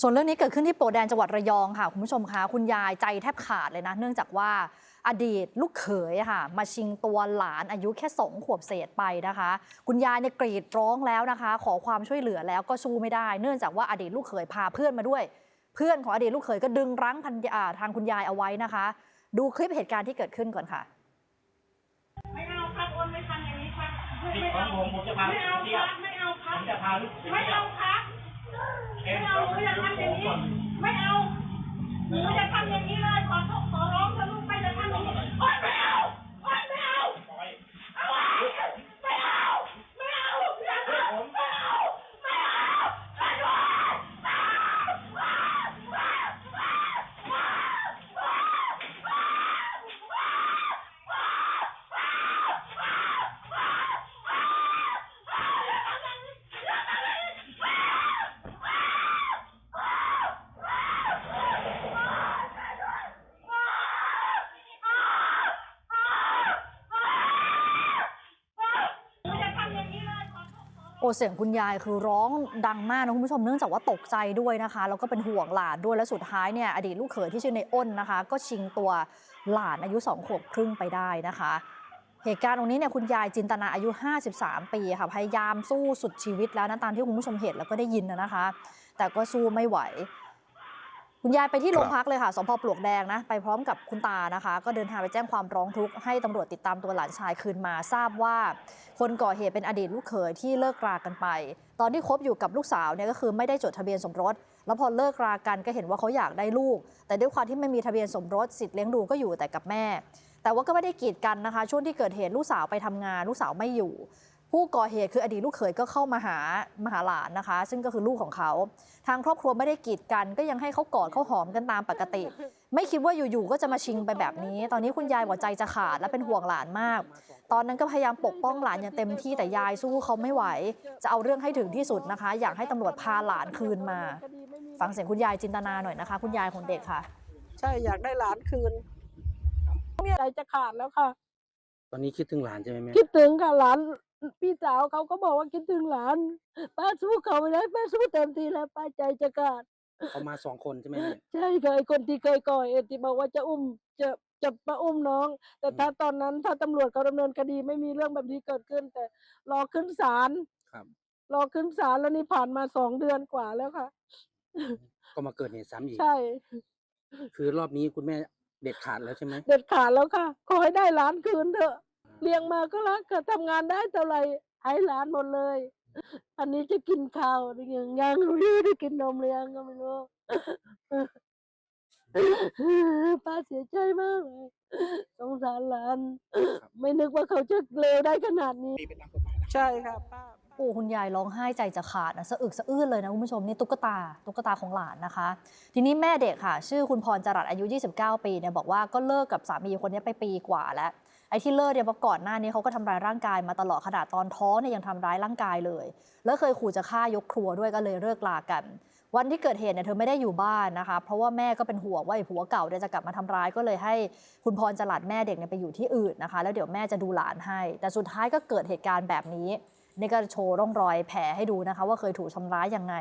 ส่วนเรื่องนี้เกิดขึ้นที่โปรแดนจังหวัดระยองค่ะคุณผู้ชมคะคุณยายใจแทบขาดเลยนะ เนื่องจากว่าอดีตลูกเขยอะค่ะ มาชิงตัวหลานอายุแค่สองขวบเศษไปนะคะ คุณยายเนี่ยกรีดร้องแล้วนะคะ ขอความช่วยเหลือแล้วก็สู้ไม่ได้ เนื่องจากว่าอดีตลูกเขยพาเพื่อนมาด้วย เพื่อนของอดีตลูกเขยก็ดึงรั้งพันอ่าทางคุณยายเอาไว้นะคะ ดูคลิปเหตุการณ์ที่เกิดขึ้นก่อนค่ะไม่เอาครับโอนไม่ทำอย่างนี้ครับนี่ไม่ของเอาผมผมจะพาไม่ลูกเอาไปคเที่ยวรับไม่เอาคผรับมจะพาลูกไปไม่เที่ยเอาวครับ ไม่เอาหนูอย่าทำอย่างนี้ ไม่เอาหนูอย่าทำอย่างนี้เลยขอโทษขอร้องเถอะลูกไปอย่าทำอย่างนี้โอ๊ยไม่เอาโอ๊ยไม่เอาเอาไว้ไม่เอาไม่เอาอย่าทำไม่เอาไม่เอาไม่เอาหนูอย่าทำอย่างนี้เลยขอโทษขอร้อง โอ้ เสียงคุณยายคือร้องดังมากนะคุณผู้ชมเนื่องจากว่าตกใจด้วยนะคะ แล้วก็เป็นห่วงหลานด้วยและสุดท้ายเนี่ยอดีตลูกเขยที่ชื่อในอ้นนะคะ ก็ชิงตัวหลานอายุ2ขวบครึ่งไปได้นะคะ เหตุการณ์ตรงนี้เนี่ยคุณยายจินตนาอายุ 53 ปีค่ะพยายามสู้สุดชีวิตแล้วนะตามที่คุณผู้ชมเห็นแล้วก็ได้ยินนะนะคะ แต่ก็สู้ไม่ไหว คุณยายไปที่โรงพักเลยค่ะสพปลวกแดงนะไปพร้อมกับคุณตานะคะ ก็เดินทางไปแจ้งความร้องทุกข์ให้ตำรวจติดตามตัวหลานชายคืนมาทราบว่า คนก่อเหตุเป็นอดีตลูกเขยที่เลิกรากันไป ตอนที่คบอยู่กับลูกสาวเนี่ยก็คือไม่ได้จดทะเบียนสมรส แล้วพอเลิกรากันก็เห็นว่าเขาอยากได้ลูก แต่ด้วยความที่ไม่มีทะเบียนสมรสสิทธิ์เลี้ยงดูก็อยู่แต่กับแม่ แต่ว่าก็ไม่ได้กีดกันนะคะ ช่วงที่เกิดเหตุลูกสาวไปทำงาน ลูกสาวไม่อยู่ ผู้ก่อเหตุคืออดีตลูกเขยก็เข้ามาหามาหาหลานนะคะ ซึ่งก็คือลูกของเขา ทางครอบครัวไม่ได้กีดกัน ก็ยังให้เขากอดเขาหอมกันตามปกติ ไม่คิดว่าอยู่ๆก็จะมาชิงไปแบบนี้ ตอนนี้คุณยายหัวใจจะขาดและเป็นห่วงหลานมาก ตอนนั้นก็พยายามปกป้องหลานอย่างเต็มที่แต่ยายสู้เขาไม่ไหว จะเอาเรื่องให้ถึงที่สุดนะคะ อยากให้ตำรวจพาหลานคืนมา ฟังเสียงคุณยายจินตนาหน่อยนะคะ คุณยายของเด็กค่ะ ใช่อยากได้หลานคืนเนี่ยใจจะขาดแล้วค่ะ ตอนนี้คิดถึงหลานใช่ไหมแม่คิดถึงค่ะหลาน พี่สาวเขาก็บอกว่าคิดถึงหลาน ป้าสู้เขาไม่ได้ป้าสู้เต็มที่แล้วป้าใจจะขาดเขามาสองคนใช่ไหมแม่ใช่ค่ะไอ้คนที่เคยก่อเหตุที่บอกว่าจะอุ้มจะจะมาอุ้มน้อง แต่ถ้าตอนนั้นถ้าตำรวจเขาดำเนินคดีไม่มีเรื่องแบบนี้เกิดขึ้น แต่รอขึ้นศาลครับ รอขึ้นศาลแล้วนี่ผ่านมาสองเดือนกว่าแล้วค่ะ ก็มาเกิดเหตุซ้ำอีก ใช่ คือรอบนี้คุณแม่เด็ดขาดแล้วใช่ไหมเด็ดขาดแล้วค่ะ ขอให้ได้หลานคืนเถอะ เลี้ยงมาก็รักค่ะทำงานได้เท่าไหร่ให้หลานหมดเลย อันนี้จะกินข้าวหรือยังยังไม่รู้ได้กินนมหรือยังก็ไม่รู้ป้าเสียใจมากเลยสงสารหลาน ไม่นึกว่าเขาจะเลวได้ขนาดนี้ ใช่ค่ะป้า โอ้คุณยายร้องไห้ใจจะขาดนะสะอึกสะอื้นเลยนะคุณผู้ชมนี่ตุ๊กตาตุ๊กตาของหลานนะคะ ทีนี้แม่เด็กค่ะ ชื่อคุณพรจรัสอายุ 29 ปีเนี่ยบอกว่าก็เลิกกับสามีคนนี้ไปปีกว่าแล้วไอ้ที่เลิกเนี่ยเพราะก่อนหน้านี้เขาก็ทำร้ายร่างกายมาตลอดขนาดตอนท้องเนี่ยยังทำร้ายร่างกายเลย แล้วเคยขู่จะฆ่ายกครัวด้วยก็เลยเลิกลากัน วันที่เกิดเหตุเนี่ยเธอไม่ได้อยู่บ้านนะคะ เพราะว่าแม่ก็เป็นห่วงว่าไอ้ผัวเก่าเนี่ยจะกลับมาทำร้ายก็เลยให้คุณพรจรัสแม่เด็กเนี่ยไปอยู่ที่อื่นนะคะ แล้วเดี๋ยวแม่จะดูหลานให้ แต่สุดท้ายก็เกิดเหตุการณ์แบบนี้ นี่ก็โชว์ร่องรอยแผลให้ดูนะคะ ว่าเคยถูกทำร้ายยังไง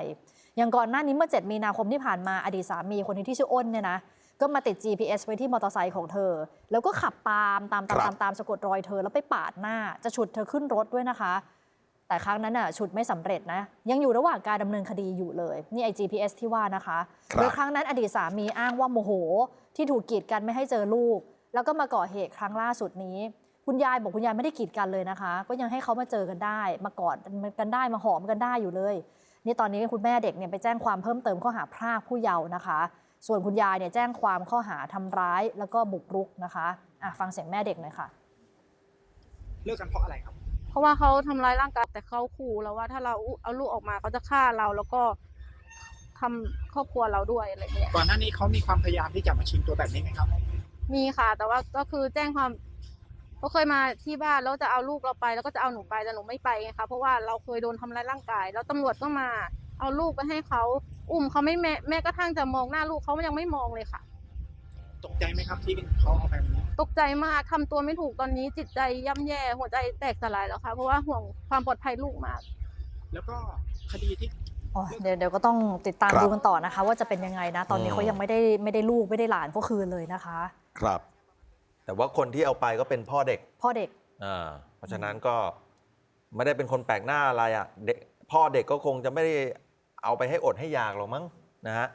อย่างก่อนหน้านี้เมื่อ 7 มีนาคมที่ผ่านมาอดีตสามีคนนี้ที่ชื่ออ้นเนี่ยนะก็มาติด GPS ไว้ที่มอเตอร์ไซค์ของเธอ แล้วก็ขับตามตามตามครัตาบมตามสะกดรอยเธอแล้วไปปาดหน้า จะฉุดเธอขึ้นรถด้วยนะคะ แต่ครั้งนั้นน่ะฉุดไม่สำเร็จนะ ยังอยู่ระหว่างการดำเนินคดีอยู่เลย นี่ไอ GPS ที่ว่านะคะครับโดยครั้งนั้นอดีตสามีอ้างว่าโมโห ที่ถูกกีดกันไม่ให้เจอลูก แล้วก็มาก่อเหตุครั้งล่าสุดนี้ คุณยายบอกคุณยายไม่ได้กีดกันเลยนะคะ ก็ยังให้เขามาเจอกันได้ มากอดกันได้มาหอมกันได้อยู่เลย นี่ตอนนี้คุณแม่เด็กเนี่ยไปแจ้งความเพิ่มเติมข้อหาพรากผู้เยาว์นะคะ ส่วนคุณยายเนี่ยแจ้งความข้อหาทำร้ายแล้วก็บุกรุกนะคะอะฟังเสียงแม่เด็กหน่อยค่ะ เลิกกันเพราะอะไรครับ เพราะว่าเขาทำร้ายร่างกายแต่เขาขู่เราว่าถ้าเราเอาลูกออกมาเขาจะฆ่าเราแล้วก็ทำครอบครัวเราด้วยอะไรเงี้ยก่อนหน้านี้เขามีความพยายามที่จะมาชิงตัวแบบนี้ไหมครับ มีค่ะ แต่ว่าก็คือแจ้งความ เขาเคยมาที่บ้านแล้วจะเอาลูกเราไป แล้วก็จะเอาหนูไปแต่หนูไม่ไปไงคะเพราะว่าเราเคยโดนทำร้ายร่างกาย แล้วตำรวจก็มาเอาลูกไปให้เขาอุ้มเขาไม่แม้แม้กระทั่งจะมองหน้าลูกเขายังไม่มองเลยค่ะ ตกใจไหมครับที่เขาเอาไปวันนี้ตกใจมากทำตัวไม่ถูกตอนนี้จิตใจย่ำแย่หัวใจแตกสลายแล้วค่ะ เพราะว่าห่วงความปลอดภัยลูกมาก แล้วก็คดีที่พโอ้ยเดี๋ยวเดี๋ยวก็ต้องติดตามครับดูกันต่อนะคะ ว่าจะเป็นยังไงนะ ตอนนี้อืม เขายังไม่ได้ไม่ได้ลูกไม่ได้หลานก็คืนเลยนะคะ ครับ แต่ว่าคนที่เอาไปก็เป็นพ่อเด็กพ่อเด็กอ่าเพราะฉะนั้นก็ไม่ได้เป็นคนแปลกหน้าอะไรอะเด็กพ่อเด็กก็คงจะไม่ได้เอาไปให้อดให้อยากหรอกมั้งนะฮะ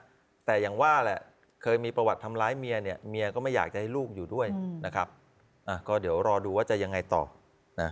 แต่อย่างว่าแหละเคยมีประวัติทำร้ายเมียเนี่ยเมียก็ไม่อยากจะให้ลูกอยู่ด้วยอืมนะครับอะก็เดี๋ยวรอดูว่าจะยังไงต่อนะ